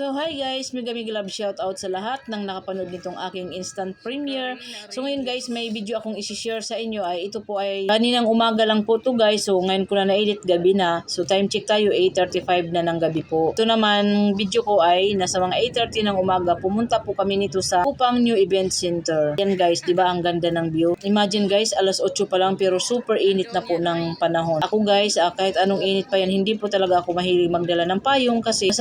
So hi guys, mega mega love shout out sa lahat ng nakapanood nitong aking instant premiere. So ngayon guys, may video akong isi-share sa inyo ay ito po ay kaninang umaga lang po to guys. So ngayon ko na na-edit gabi na. So time check tayo 8:35 na ng gabi po. Ito naman video ko ay nasa mga 8:30 ng umaga pumunta po kami nito sa Kupang New Event Center. Yan guys, 'di ba ang ganda ng view? Imagine guys, alas 8 pa lang pero super init na po ng panahon. Ako guys, ah, kahit anong init pa yan, hindi po talaga ako mahilig magdala ng payong kasi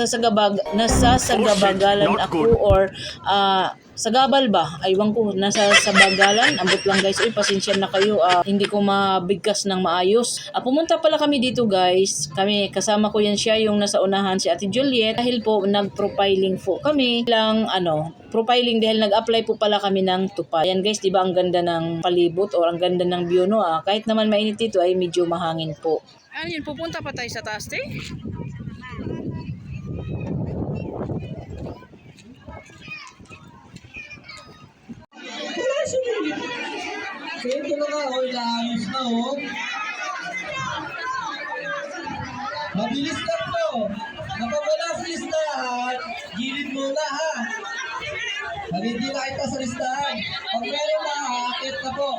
nasasagabag, nasasagabagalan ako or ah, sagabal ba? Aywan ko, nasa sabagalan. Ambot lang guys. Uy, pasensya na kayo. ah, hindi ko mabigkas ng maayos. Ah, pumunta pala kami dito guys. Kami, kasama ko yan siya, yung nasa unahan si Ate Juliet. Dahil po, nag-profiling po kami lang, ano, profiling dahil nag-apply po pala kami ng tupad. Ayan guys, di ba ang ganda ng palibot or ang ganda ng view no? Ah, kahit naman mainit dito ay medyo mahangin po. Ano yun, pupunta pa tayo sa taas, te? So ito na oh. Mabilis lang to. Napawala sa listahan, gilid muna ha. Pag hindi nakita sa listahan, pag meron na, akit na po.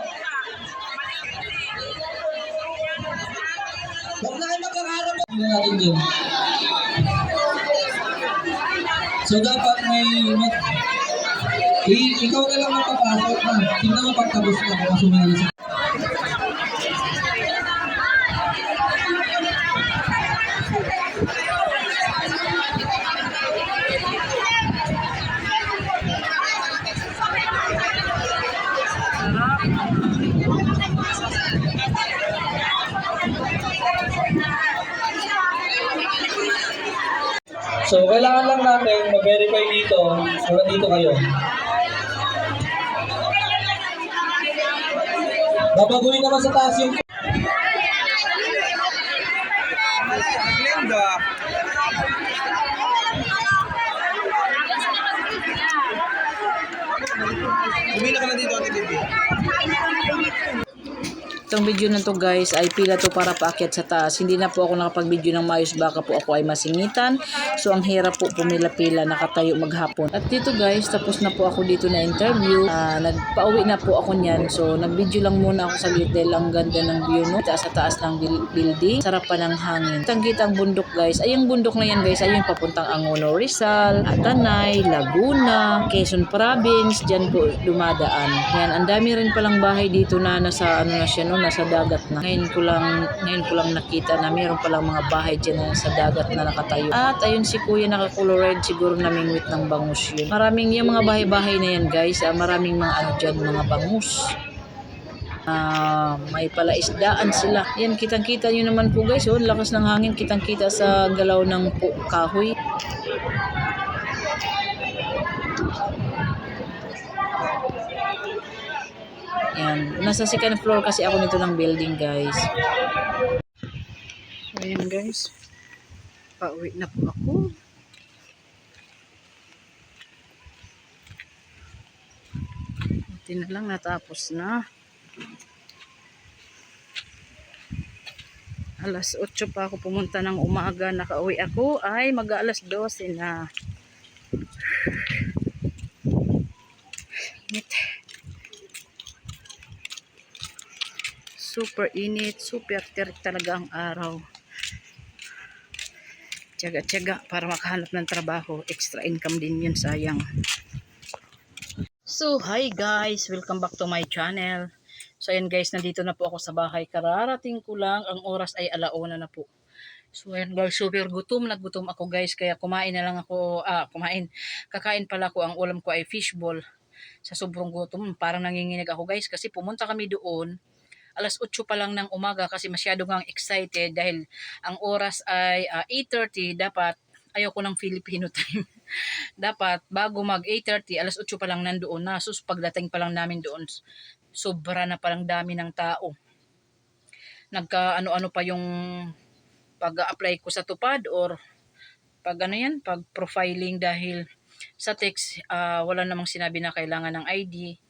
Huwag na kayo magkakarap. Tingnan natin din. So dapat may. I- ikaw na lang magpapasok na. Tingnan mo pagtapos na kung sumunod sa... So, kailangan lang natin mag-verify dito kung nandito kayo. Babaguhin naman sa taas yung... Bumila ka na dito, Ate Bibi. Itong video na to guys ay pila to para paakyat sa taas. Hindi na po ako nakapag-video ng maayos baka po ako ay masingitan. So ang hirap po pumila-pila nakatayo maghapon. At dito guys, tapos na po ako dito na interview. Ah, nagpauwi na po ako niyan. So nag-video lang muna ako sa dahil ang ganda ng view no. Sa taas ng building. Sarap pa ng hangin. Kitang-kita ang bundok guys. Ay yung bundok na yan guys ay yung papuntang Angono Rizal, Atanay, Laguna, Quezon Province. Diyan po dumadaan. Yan, ang dami rin palang bahay dito na nasa ano na siya no, nasa dagat na. Ngayon ko lang ngayon ko lang nakita na mayroon palang mga bahay diyan na nasa dagat na nakatayo. At ayun si Kuya nakakulor red siguro namingwit ng bangus yun. Maraming yung mga bahay-bahay na yan guys, ah, maraming mga ano diyan mga bangus. Ah, may palaisdaan sila. Yan, kitang-kita nyo naman po guys. Oh, lakas ng hangin, kitang-kita sa galaw ng kahoy. Yan. Nasa second floor kasi ako nito ng building, guys. Ayan, guys. Pauwi na po ako. Buti na lang natapos na. Alas 8 pa ako pumunta ng umaga. Nakauwi ako ay mag alas 12 na. Init. Super init. Super tirik talaga ang araw. Tiyaga-tiyaga para makahanap ng trabaho. Extra income din yun. Sayang. So, hi guys! Welcome back to my channel. So, ayan guys, nandito na po ako sa bahay. Kararating ko lang. Ang oras ay alauna na po. So, ayan guys, super gutom. Naggutom ako guys. Kaya kumain na lang ako. Ah, kumain. Kakain pala ko. Ang ulam ko ay fishball. Sa sobrang gutom. Parang nanginginig ako guys. Kasi pumunta kami doon. Alas 8 pa lang ng umaga kasi masyado nga excited dahil ang oras ay ah, 8.30. Dapat ayaw ko ng Filipino time. Dapat bago mag 8.30, alas 8 pa lang nandoon na. Sus, pagdating pa lang namin doon, sobra na palang dami ng tao. Nagka ano-ano pa yung pag-apply ko sa tupad or pag ano yan, pag profiling dahil sa text, ah, wala namang sinabi na kailangan ng ID.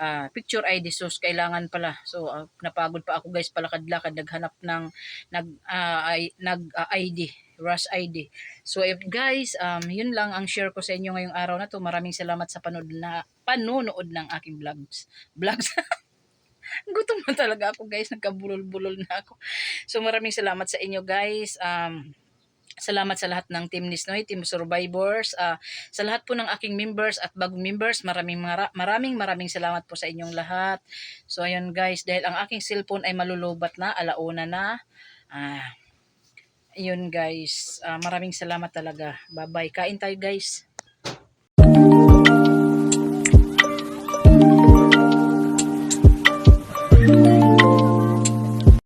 Ah, picture ID so kailangan pala. So ah, napagod pa ako guys palakad-lakad. Naghanap ng nag ah, ay, nag ah, ID rush ID so if guys um yun lang ang share ko sa inyo ngayong araw na to. Maraming salamat sa panood na panonood ng aking vlogs. Vlogs? Gutom na talaga ako guys. Nagkabulol-bulol na ako. So maraming salamat sa inyo guys. Um Salamat sa lahat ng Team Nisnoy, Team Survivors, ah, sa lahat po ng aking members at bagong members, maraming mara- maraming maraming salamat po sa inyong lahat. So ayun guys, dahil ang aking cellphone ay malulubat na, alauna na. Ah, ayun guys, ah, maraming salamat talaga. Bye-bye. Kain tayo guys.